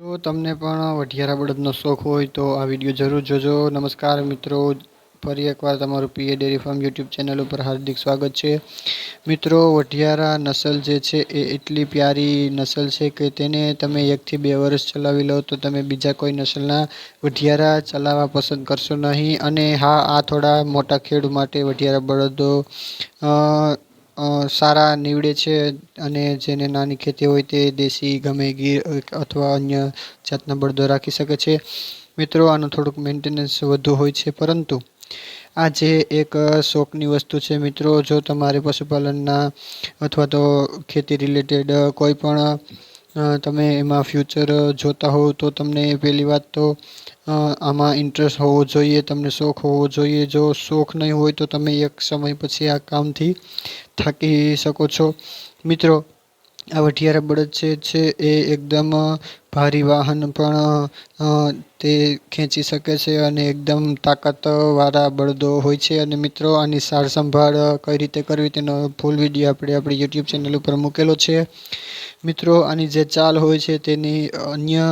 જો તમને પણ વઢિયારા બળદનો શોખ હોય તો આ વીડિયો જરૂર જોજો. નમસ્કાર મિત્રો, ફરી એકવાર તમારું PA dairy farm YouTube channel ઉપર હાર્દિક સ્વાગત છે. મિત્રો, વઢિયારા નસલ જે છે એ એટલી પ્યારી નસલ છે કે તેને તમે એકથી બે વર્ષ ચલાવી લો તો તમે બીજા કોઈ નસલના વઢિયારા ચલાવવા પસંદ કરશો નહીં. અને હા, આ થોડા મોટા ખેડૂ માટે વઢિયારા બળદો સારા નીવડે છે અને જેને નાની ખેતી હોય તે દેશી ગમે ગીર અથવા અન્ય જાતના બળદો રાખી શકે છે. મિત્રો, આનું થોડુંક મેન્ટેનન્સ વધુ હોય છે, પરંતુ આ જે એક શોખની વસ્તુ છે મિત્રો, જો તમારે પશુપાલનના અથવા તો ખેતી રિલેટેડ કોઈ પણ તમે એમાં ફ્યુચર જોતા હોવ તો તમને પહેલી વાત તો આમાં ઇન્ટરેસ્ટ હોવો જોઈએ, તમને શોખ હોવો જોઈએ. જો શોખ નહીં હોય તો તમે એક સમય પછી આ કામથી થાકી શકો છો. મિત્રો, આ વઢિયારા બળદ છે છે એ એકદમ ભારી વાહન પણ તે ખેંચી શકે છે અને એકદમ તાકાતવાળા બળદો હોય છે. અને મિત્રો, આની સાર સંભાળ કઈ રીતે કરવી તેનો ફૂલ વીડિયો આપણે આપણી યુટ્યુબ ચેનલ ઉપર મૂકેલો છે. મિત્રો, આની જે ચાલ હોય છે તેની અન્ય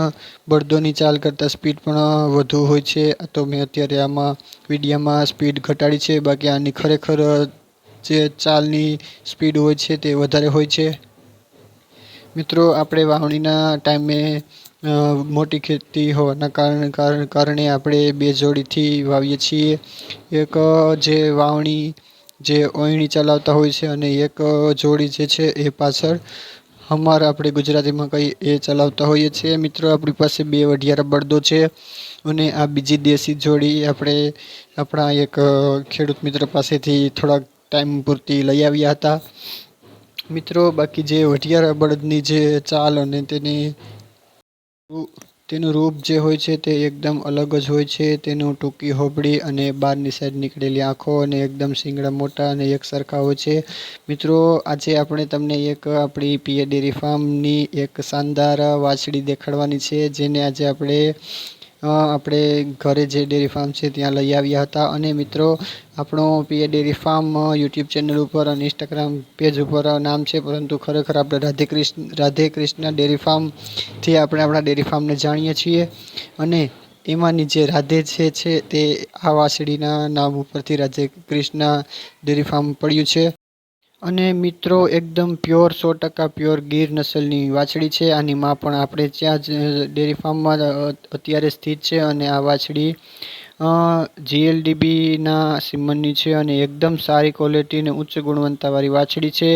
બળદોની ચાલ કરતાં સ્પીડ પણ વધુ હોય છે. તો મેં અત્યારે આમાં વિડીયામાં સ્પીડ ઘટાડી છે. બાકી આની ખરેખર જે ચાલની સ્પીડ હોય છે તે વધારે હોય છે. મિત્રો, આપણે વાવણીના ટાઈમે મોટી ખેતી હોવાના કારણે કારણે આપણે બે જોડીથી વાવીએ છીએ. એક, જે વાવણી, જે ઓયણી ચલાવતા હોય છે અને એક જોડી જે છે એ પાછળ હમાર આપણે ગુજરાતીમાં કહીએ એ ચલાવતા હોઈએ છીએ. મિત્રો, આપણી પાસે બે વઢિયારા બળદો છે અને આ બીજી દેશી જોડી આપણે આપણા એક ખેડૂત મિત્ર પાસેથી થોડાક ટાઈમ પૂરતી લઈ આવ્યા હતા. મિત્રો, બાકી જે વઢિયારા બળદની જે ચાલ અને તેની તેનું રૂપ જે હોય છે તે એકદમ અલગ જ હોય છે. તેનું ટૂંકી હોબળી અને બહારની સાઈડ નીકળેલી આંખો અને એકદમ શિંગડા મોટા અને એક સરખા હોય છે. મિત્રો, આજે આપણે તમને એક આપણી પીએ ડેરી ફાર્મની એક શાનદાર વાછડી દેખાડવાની છે, જેને આજે આપણે આપણે ઘરે જે ડેરી ફાર્મ છે ત્યાં લઈ આવ્યા હતા. અને મિત્રો, આપણો PA dairy farm YouTube channel ઉપર અને ઇન્સ્ટાગ્રામ પેજ ઉપર નામ છે. પરંતુ ખરેખર આપણે રાધે કૃષ્ણ રાધે કૃષ્ણ ડેરી ફાર્મથી આપણે આપણા ડેરી ફાર્મને જાણીએ છીએ. અને એમાંની જે રાધે છે છે તે આ વાછડીના નામ ઉપરથી રાધે કૃષ્ણ ડેરી ફાર્મ પડ્યું છે. અને મિત્રો, એકદમ પ્યોર સો ટકા પ્યોર ગીર નસલની વાછડી છે. આની માં પણ આપણે ત્યાં જ ડેરી ફાર્મમાં અત્યારે સ્થિત છે અને આ વાછડી જીએલડીબીના સિમનની છે અને એકદમ સારી ક્વોલિટી અને ઉચ્ચ ગુણવત્તાવાળી વાછડી છે.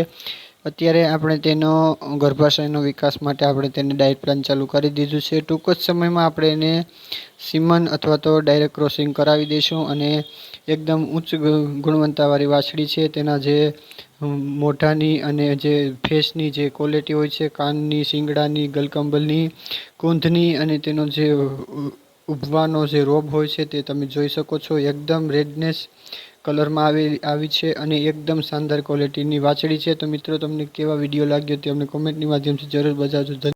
અત્યારે આપણે તેનો ગર્ભાશયનો વિકાસ માટે આપણે તેને ડાયટ પ્લાન ચાલુ કરી દીધું છે. ટૂંક જ સમયમાં આપણે એને સિમન અથવા તો ડાયરેક્ટ ક્રોસિંગ કરાવી દઈશું અને એકદમ ઉચ્ચ ગુણવત્તાવાળી વાછડી છે. તેના જે મોઢાની અને જે ફેસની જે ક્વોલિટી હોય છે, કાનની, શિંગડાની, ગલકંબલની, કુંધની અને તેનો જે ઉભવાનો જે રોબ હોય છે તે તમે જોઈ શકો છો. એકદમ રેડનેસ કલરમાં આવી આવી છે અને એકદમ શાનદાર ક્વોલિટીની વાછડી છે. તો મિત્રો, તમને કેવા વીડિયો લાગ્યો તે અમને કોમેન્ટની માધ્યમથી જરૂર ધન્ય